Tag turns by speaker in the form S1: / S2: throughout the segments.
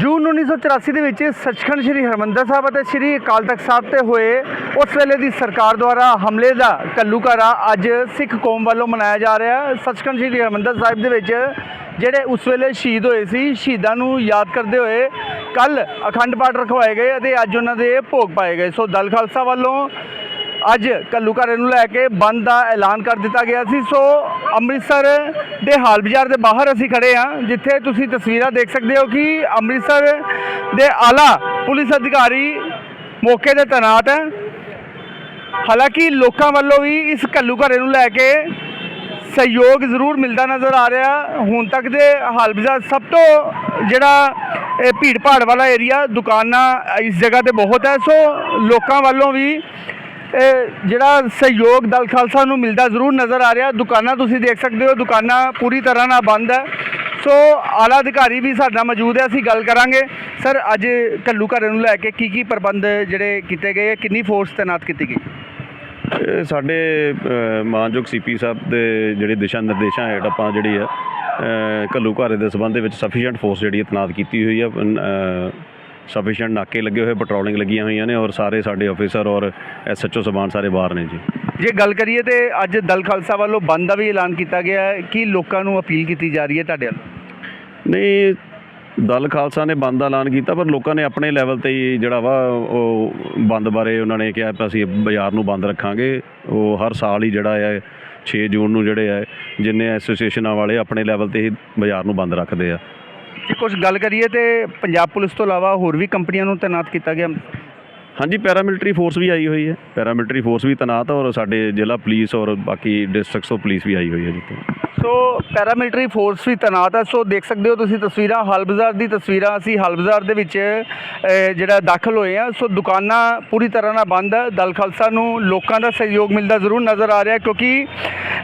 S1: ਜੂਨ 1984 ਦੇ ਵਿੱਚ ਸੱਚਖੰਡ ਸ੍ਰੀ ਹਰਮੰਦਰ ਸਾਹਿਬ ਅਤੇ ਸ੍ਰੀ ਅਕਾਲ ਤਖਤ ਸਾਹਿਬ ਤੇ ਹੋਏ ਉਸ ਵੇਲੇ ਦੀ ਸਰਕਾਰ ਦੁਆਰਾ ਹਮਲੇ ਦਾ ਕੱਲੂਕਾਰਾ ਅੱਜ ਸਿੱਖ ਕੌਮ ਵੱਲੋਂ ਮਨਾਇਆ ਜਾ ਰਿਹਾ ਹੈ। ਸੱਚਖੰਡ ਸ੍ਰੀ ਹਰਮੰਦਰ ਸਾਹਿਬ ਦੇ ਵਿੱਚ ਜਿਹੜੇ ਉਸ ਵੇਲੇ ਸ਼ਹੀਦ ਹੋਏ ਸੀ, ਸ਼ਹੀਦਾਂ ਨੂੰ ਯਾਦ ਕਰਦੇ ਹੋਏ ਕੱਲ ਅਖੰਡ ਪਾਠ ਰਖਵਾਏ ਗਏ ਅਤੇ ਅੱਜ ਉਹਨਾਂ ਦੇ ਭੋਗ ਪਾਏ ਗਏ। ਸੋ ਦਲ ਖਾਲਸਾ ਵੱਲੋਂ ਅੱਜ ਕੱਲੂਕਾਰੇ ਨੂੰ ਲੈ ਕੇ ਬੰਦ ਦਾ ਐਲਾਨ ਕਰ ਦਿੱਤਾ ਗਿਆ ਸੀ। ਸੋ ਅੰਮ੍ਰਿਤਸਰ ਦੇ ਹਾਲ ਬਾਜ਼ਾਰ ਦੇ ਬਾਹਰ ਅਸੀਂ ਖੜੇ ਹਾਂ, ਜਿੱਥੇ ਤੁਸੀਂ ਤਸਵੀਰਾਂ ਦੇਖ ਸਕਦੇ ਹੋ ਕਿ ਅੰਮ੍ਰਿਤਸਰ ਦੇ ਆਲਾ ਪੁਲਿਸ ਅਧਿਕਾਰੀ ਮੌਕੇ ਤੇ ਤੈਨਾਤ ਹੈ। ਹਾਲਾਂਕਿ ਲੋਕਾਂ ਵੱਲੋਂ ਵੀ ਇਸ ਕੱਲੂਕਾਰੇ ਨੂੰ ਲੈ ਕੇ ਸਹਿਯੋਗ ਜ਼ਰੂਰ ਮਿਲਦਾ ਨਜ਼ਰ ਆ ਰਿਹਾ। ਹੁਣ ਤੱਕ ਦੇ ਹਾਲ ਬਾਜ਼ਾਰ ਸਭ ਤੋਂ ਜਿਹੜਾ ਇਹ ਭੀੜ ਭਾੜ ਵਾਲਾ ਏਰੀਆ ਦੁਕਾਨਾਂ ਇਸ ਜਗ੍ਹਾ ਤੇ ਬਹੁਤ ਹੈ। ਸੋ ਲੋਕਾਂ ਵੱਲੋਂ ਵੀ ਜਿਹੜਾ ਸਹਿਯੋਗ ਦਲ ਖਾਲਸਾ ਨੂੰ ਮਿਲਦਾ ਜ਼ਰੂਰ ਨਜ਼ਰ ਆ ਰਿਹਾ। ਦੁਕਾਨਾਂ ਤੁਸੀਂ ਦੇਖ ਸਕਦੇ ਹੋ ਦੁਕਾਨਾਂ ਪੂਰੀ ਤਰ੍ਹਾਂ ਨਾਲ ਬੰਦ ਹੈ। ਸੋ ਆਲਾ ਅਧਿਕਾਰੀ ਵੀ ਸਾਡਾ ਮੌਜੂਦ ਹੈ ਅਸੀਂ ਗੱਲ ਕਰਾਂਗੇ। ਸਰ ਅੱਜ ਕੱਲੂ ਘਰੇ ਨੂੰ ਲੈ ਕੇ ਕੀ ਕੀ ਪ੍ਰਬੰਧ ਜਿਹੜੇ ਕੀਤੇ ਗਏ ਹੈ? ਕਿੰਨੀ ਫੋਰਸ ਤਾਇਨਾਤ ਕੀਤੀ ਗਈ?
S2: ਇਹ ਸਾਡੇ ਅ, ਮਾਨਯੋਗ ਸੀਪੀ ਸਾਹਿਬ ਦੇ ਜਿਹੜੇ ਦਿਸ਼ਾ ਨਿਰਦੇਸ਼ਾਂ ਹੇਠ ਆਪਾਂ ਜਿਹੜੀ ਆ ਘੱਲੂ ਘਾਰੇ ਦੇ ਸਬੰਧ ਦੇ ਵਿੱਚ ਸਫੀਸ਼ੀਐਂਟ ਫੋਰਸ ਜਿਹੜੀ ਹੈ ਤੈਨਾਤ ਕੀਤੀ ਹੋਈ ਆ ਸਫੀਸ਼ੀਐਂਟ ਨਾਕੇ ਲੱਗੇ ਹੋਏ ਪੈਟਰੋਲਿੰਗ ਲੱਗੀਆਂ ਹੋਈਆਂ ਨੇ ਔਰ ਸਾਰੇ ਸਾਡੇ ਆਫੀਸਰ ਔਰ ਐਸਐਚਓ ਸਬਾਨ ਸਾਰੇ ਬਾਹਰ ਨੇ ਜੀ।
S1: ਜੇ ਗੱਲ ਕਰੀਏ ਤੇ ਅੱਜ ਦਲ ਖਾਲਸਾ ਵੱਲੋਂ ਬੰਦ ਦਾ ਵੀ ਐਲਾਨ ਕੀਤਾ ਗਿਆ ਹੈ ਕਿ ਲੋਕਾਂ ਨੂੰ ਅਪੀਲ ਕੀਤੀ ਜਾ ਰਹੀ ਹੈ ਤੁਹਾਡੇ ਵੱਲੋਂ?
S2: ਨਹੀਂ ਦਲ ਖਾਲਸਾ ਨੇ ਬੰਦ ਦਾ ਐਲਾਨ ਕੀਤਾ ਪਰ ਲੋਕਾਂ ਨੇ ਆਪਣੇ ਲੈਵਲ ਤੇ ਹੀ ਜਿਹੜਾ ਵਾ ਉਹ ਬੰਦ ਬਾਰੇ ਉਹਨਾਂ ਨੇ ਕਿਹਾ ਅਸੀਂ ਬਾਜ਼ਾਰ ਨੂੰ ਬੰਦ ਰੱਖਾਂਗੇ। ਉਹ ਹਰ ਸਾਲ ਹੀ ਜਿਹੜਾ ਹੈ 6 ਜੂਨ ਨੂੰ ਜਿਹੜੇ ਆ ਜਿੰਨੇ ਐਸੋਸੀਏਸ਼ਨਾਂ ਵਾਲੇ ਆਪਣੇ ਲੈਵਲ ਤੇ ਹੀ ਬਾਜ਼ਾਰ ਨੂੰ ਬੰਦ ਰੱਖਦੇ ਆ।
S1: ਜੇ ਕੁਝ ਗੱਲ ਕਰੀਏ ਤੇ ਪੰਜਾਬ ਪੁਲਿਸ ਤੋਂ ਇਲਾਵਾ ਹੋਰ ਵੀ ਕੰਪਨੀਆਂ ਨੂੰ ਤਾਇਨਾਤ ਕੀਤਾ ਗਿਆ?
S2: ਹਾਂਜੀ ਪੈਰਾਮਿਲਟਰੀ ਫੋਰਸ ਵੀ ਆਈ ਹੋਈ ਹੈ। ਪੈਰਾਮਿਲਟਰੀ ਫੋਰਸ ਵੀ ਤੈਨਾਤ ਹੈ ਔਰ ਸਾਡੇ ਜ਼ਿਲ੍ਹਾ ਪੁਲਿਸ ਔਰ ਬਾਕੀ ਡਿਸਟ੍ਰਿਕਟਸ ਤੋਂ ਪੁਲਿਸ ਵੀ ਆਈ ਹੋਈ ਹੈ ਜਿੱਥੇ
S1: ਸੋ ਪੈਰਾਮਿਲਟਰੀ ਫੋਰਸ ਵੀ ਤਾਇਨਾਤ ਹੈ ਸੋ ਦੇਖ ਸਕਦੇ ਹੋ ਤੁਸੀਂ ਤਸਵੀਰਾਂ ਹਾਲ ਬਾਜ਼ਾਰ ਦੀ ਤਸਵੀਰਾਂ ਅਸੀਂ ਹਾਲ ਬਾਜ਼ਾਰ ਦੇ ਵਿੱਚ ਜਿਹੜਾ ਦਾਖਲ ਹੋਏ ਆ। ਸੋ ਦੁਕਾਨਾਂ ਪੂਰੀ ਤਰ੍ਹਾਂ ਨਾਲ ਬੰਦ ਹੈ ਦਲ ਖਾਲਸਾ ਨੂੰ ਲੋਕਾਂ ਦਾ ਸਹਿਯੋਗ ਮਿਲਦਾ ਜ਼ਰੂਰ ਨਜ਼ਰ ਆ ਰਿਹਾ ਕਿਉਂਕਿ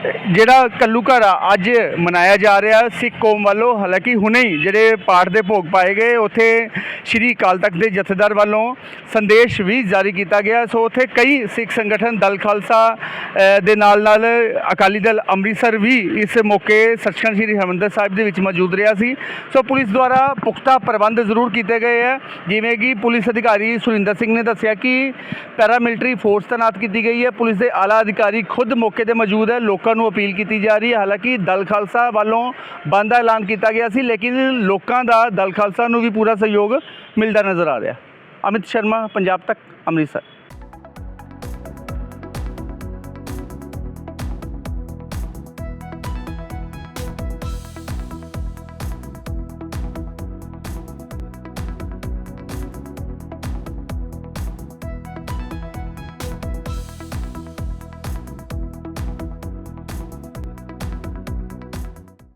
S1: ਜਿਹੜਾ ਕੱਲੂ ਘਰ ਅੱਜ ਮਨਾਇਆ ਜਾ ਰਿਹਾ ਸਿੱਖ ਕੌਮ ਵੱਲੋਂ, ਹਾਲਾਂਕਿ ਹੁਣੇ ਹੀ ਜਿਹੜੇ ਪਾਠ ਦੇ ਭੋਗ ਪਾਏ ਗਏ, ਉੱਥੇ ਸ਼੍ਰੀ ਅਕਾਲ ਤਖਤ ਦੇ ਜਥੇਦਾਰ ਵੱਲੋਂ ਸੰਦੇਸ਼ ਵੀ ਜਾਰੀ ਕੀਤਾ ਗਿਆ। ਸੋ ਉੱਥੇ ਕਈ ਸਿੱਖ ਸੰਗਠਨ, ਦਲ ਖਾਲਸਾ ਦੇ ਨਾਲ ਨਾਲ ਅਕਾਲੀ ਦਲ ਅੰਮ੍ਰਿਤਸਰ ਵੀ ਇਸ ਮੌਕੇ ਸੱਚਖੰਡ ਸ੍ਰੀ ਹਰਿਮੰਦਰ ਸਾਹਿਬ ਦੇ ਵਿੱਚ ਮੌਜੂਦ ਰਿਹਾ ਸੀ। ਸੋ ਪੁਲਿਸ ਦੁਆਰਾ ਪੁਖਤਾ ਪ੍ਰਬੰਧ ਜ਼ਰੂਰ ਕੀਤੇ ਗਏ ਹੈ ਜਿਵੇਂ ਕਿ ਪੁਲਿਸ ਅਧਿਕਾਰੀ ਸੁਰਿੰਦਰ ਸਿੰਘ ਨੇ ਦੱਸਿਆ ਕਿ ਪੈਰਾਮਿਲਟਰੀ ਫੋਰਸ ਤਾਇਨਾਤ ਕੀਤੀ ਗਈ ਹੈ। ਪੁਲਿਸ ਦੇ ਆਲਾ ਅਧਿਕਾਰੀ ਖੁਦ ਮੌਕੇ ਤੇ ਮੌਜੂਦ ਹੈ। ਲੋਕਾਂ ਨੂੰ ਅਪੀਲ ਕੀਤੀ ਜਾ ਰਹੀ ਹੈ। ਹਾਲਾਂਕਿ ਦਲ ਖਾਲਸਾ ਵੱਲੋਂ ਬੰਦ ਦਾ ਐਲਾਨ ਕੀਤਾ ਗਿਆ ਸੀ, ਲੇਕਿਨ ਲੋਕਾਂ ਦਾ ਦਲ ਖਾਲਸਾ ਨੂੰ ਵੀ ਪੂਰਾ ਸਹਿਯੋਗ ਮਿਲਦਾ ਨਜ਼ਰ ਆ ਰਿਹਾ। ਅਮਿਤ ਸ਼ਰਮਾ, ਪੰਜਾਬ ਤੱਕ, ਅੰਮ੍ਰਿਤਸਰ।